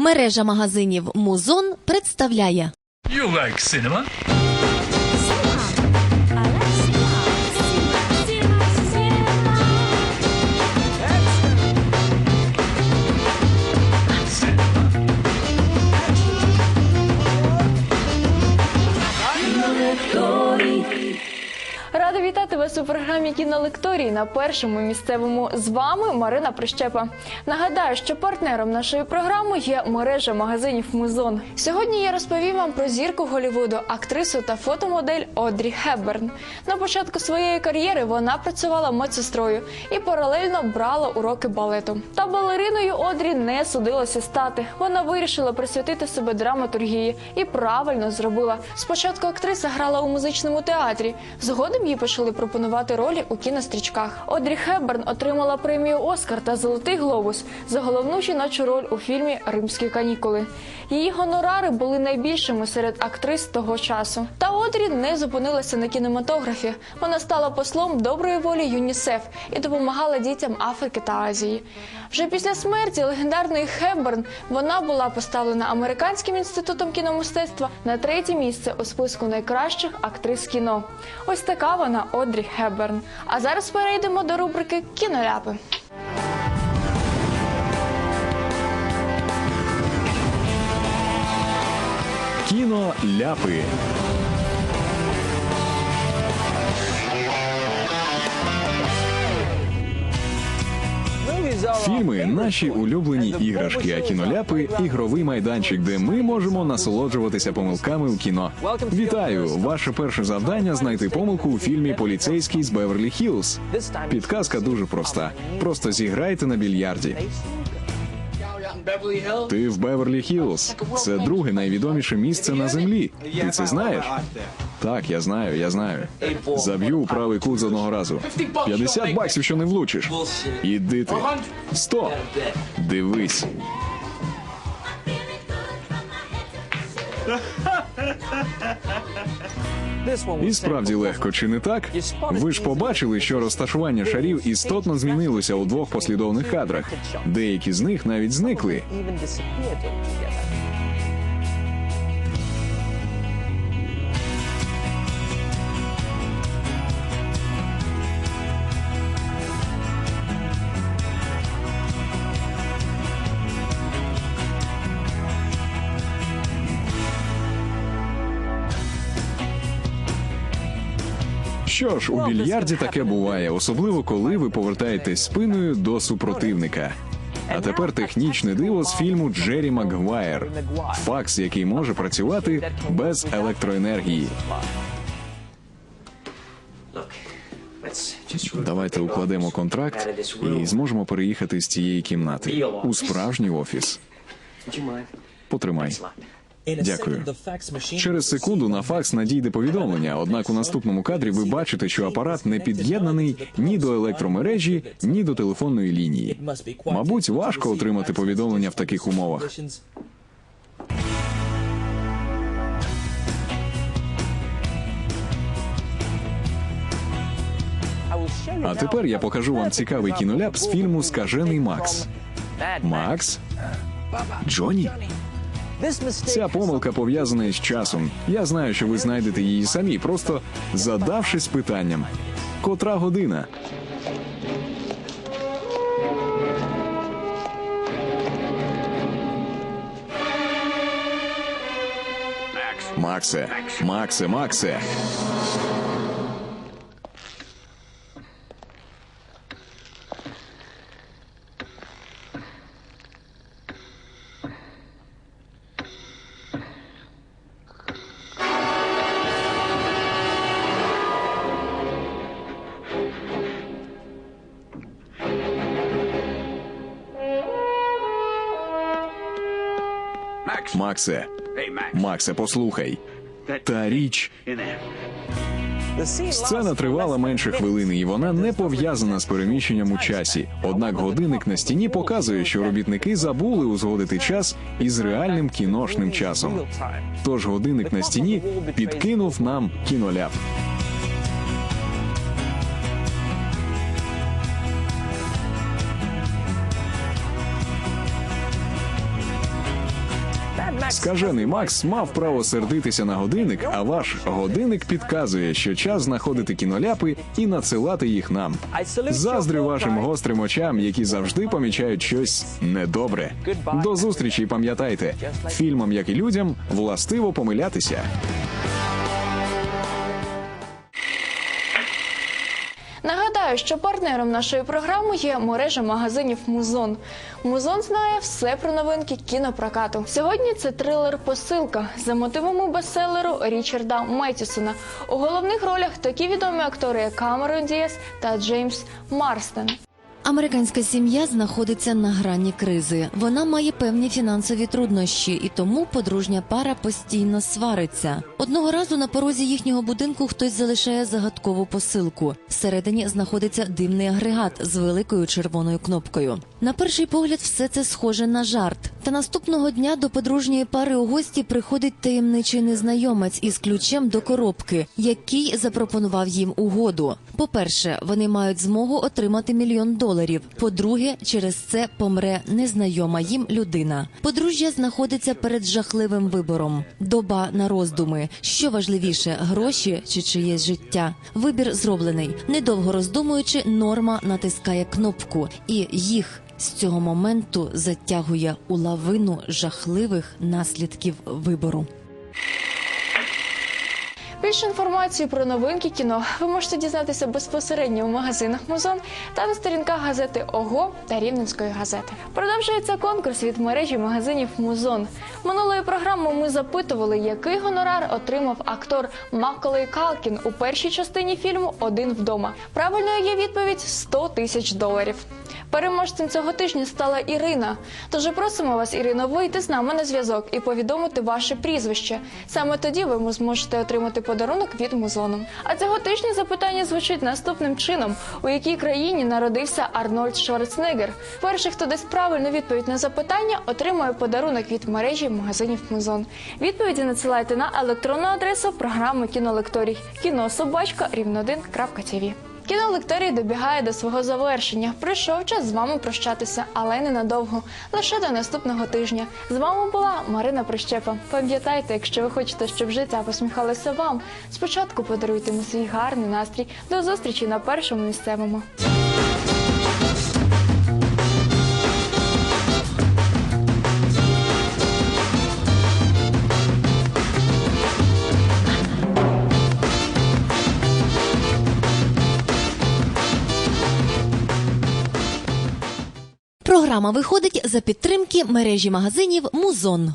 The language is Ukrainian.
Мережа магазинів Музон представляє. You like cinema? У програмі кінолекторії на першому місцевому. З вами Марина Прищепа. Нагадаю, що партнером нашої програми є мережа магазинів Музон. Сьогодні я розповім вам про зірку Голлівуду, актрису та фотомодель Одрі Хепберн. На початку своєї кар'єри вона працювала медсестрою і паралельно брала уроки балету. Та балериною Одрі не судилося стати. Вона вирішила присвятити себе драматургії і правильно зробила. Спочатку актриса грала у музичному театрі. Згодом їй почали пропонувати ролі у кінострічках. Одрі Хепберн отримала премію Оскар та Золотий глобус за головну жіночу роль у фільмі Римські канікули. Її гонорари були найбільшими серед актрис того часу. Та Одрі не зупинилася на кінематографі. Вона стала послом доброї волі ЮНІСЕФ і допомагала дітям Африки та Азії. Вже після смерті легендарної Хепберн вона була поставлена американським інститутом кіномистецтва на третє місце у списку найкращих актрис кіно. Ось така вона Одрі Хепберн. А зараз перейдемо до рубрики Кіноляпи. Кіно Фільми наші улюблені іграшки, а кіноляпи ігровий майданчик, де ми можемо насолоджуватися помилками у кіно. Вітаю! Ваше перше завдання знайти помилку у фільмі Поліцейський з Беверлі Хілз. Підказка дуже проста. Просто зіграйте на більярді. Ти в Беверлі Хілз. Це друге найвідоміше місце на землі. Ти це знаєш? Так, я знаю, я знаю. Заб'ю у правий кут з одного разу. 50 баксів, що не влучиш. Іди ти. 100. Дивись. І справді легко, чи не так? Ви ж побачили, що розташування шарів істотно змінилося у двох послідовних кадрах. Деякі з них навіть зникли. Що ж, у більярді таке буває, особливо коли ви повертаєтесь спиною до супротивника. А тепер технічне диво з фільму Джері Макгвайр. Факс, який може працювати без електроенергії. Давайте укладемо контракт і зможемо переїхати з цієї кімнати у справжній офіс. Потримай. Дякую. Через секунду на факс надійде повідомлення. Однак у наступному кадрі ви бачите, що апарат не під'єднаний ні до електромережі, ні до телефонної лінії. Мабуть, важко отримати повідомлення в таких умовах. А тепер я покажу вам цікавий кіноляп з фільму Скажений Макс. Макс? Джоні? Ця помилка пов'язана із часом. Я знаю, що ви знайдете її самі, просто задавшись питанням. Котра година? Максе, Максе, Максе. Максе, Максе, послухай. Та річ. Сцена тривала менше хвилини, і вона не пов'язана з переміщенням у часі. Однак годинник на стіні показує, що робітники забули узгодити час із реальним кіношним часом. Тож годинник на стіні підкинув нам кіноляп. Скажений Макс мав право сердитися на годинник, а ваш годинник підказує, що час знаходити кіноляпи і надсилати їх нам. Заздрю вашим гострим очам, які завжди помічають щось недобре. До зустрічі, пам'ятайте, фільмам, як і людям, властиво помилятися. Нагадаю, що партнером нашої програми є мережа магазинів Музон. Музон знає все про новинки кінопрокату. Сьогодні це трилер Посилка за мотивами бестселеру Річарда Меттісона. У головних ролях такі відомі актори, як Камерон Дієс та Джеймс Марстен. Американська сім'я знаходиться на грані кризи. Вона має певні фінансові труднощі, і тому подружня пара постійно свариться. Одного разу на порозі їхнього будинку хтось залишає загадкову посилку. Всередині знаходиться димний агрегат з великою червоною кнопкою. На перший погляд, все це схоже на жарт. Та наступного дня до подружньої пари у гості приходить таємничий незнайомець із ключем до коробки, який запропонував їм угоду. По-перше, вони мають змогу отримати мільйон доларів. По-друге, через це помре незнайома їм людина. Подружжя знаходиться перед жахливим вибором. Доба на роздуми. Що важливіше, гроші чи чиєсь життя? Вибір зроблений. Недовго роздумуючи, норма натискає кнопку, і їх з цього моменту затягує у лавину жахливих наслідків вибору. Більше інформації про новинки кіно ви можете дізнатися безпосередньо у магазинах Музон та на сторінках газети ОГО та Рівненської газети. Продовжується конкурс від мережі магазинів Музон. Минулої програми ми запитували, який гонорар отримав актор Маколей Калкін у першій частині фільму Один вдома. Правильною є відповідь 100 тисяч доларів. Переможцем цього тижня стала Ірина. Тож просимо вас, Ірино, вийти з нами на зв'язок і повідомити ваше прізвище. Саме тоді ви зможете отримати подарунок від музону. А цього тижня запитання звучить наступним чином: у якій країні народився Арнольд Шварценеггер? Перший, хто дасть правильну відповідь на запитання, отримує подарунок від мережі магазинів Музон. Відповіді надсилайте на електронну адресу програми кінолекторій кінособачка рівнодин.тв. Кінолекторій добігає до свого завершення. Прийшов час з вами прощатися, але ненадовго. Лише до наступного тижня. З вами була Марина Прищепа. Пам'ятайте, якщо ви хочете, щоб життя посміхалося вам, спочатку подаруйте йому свій гарний настрій. До зустрічі на першому місцевому. Програма виходить за підтримки мережі магазинів Музон.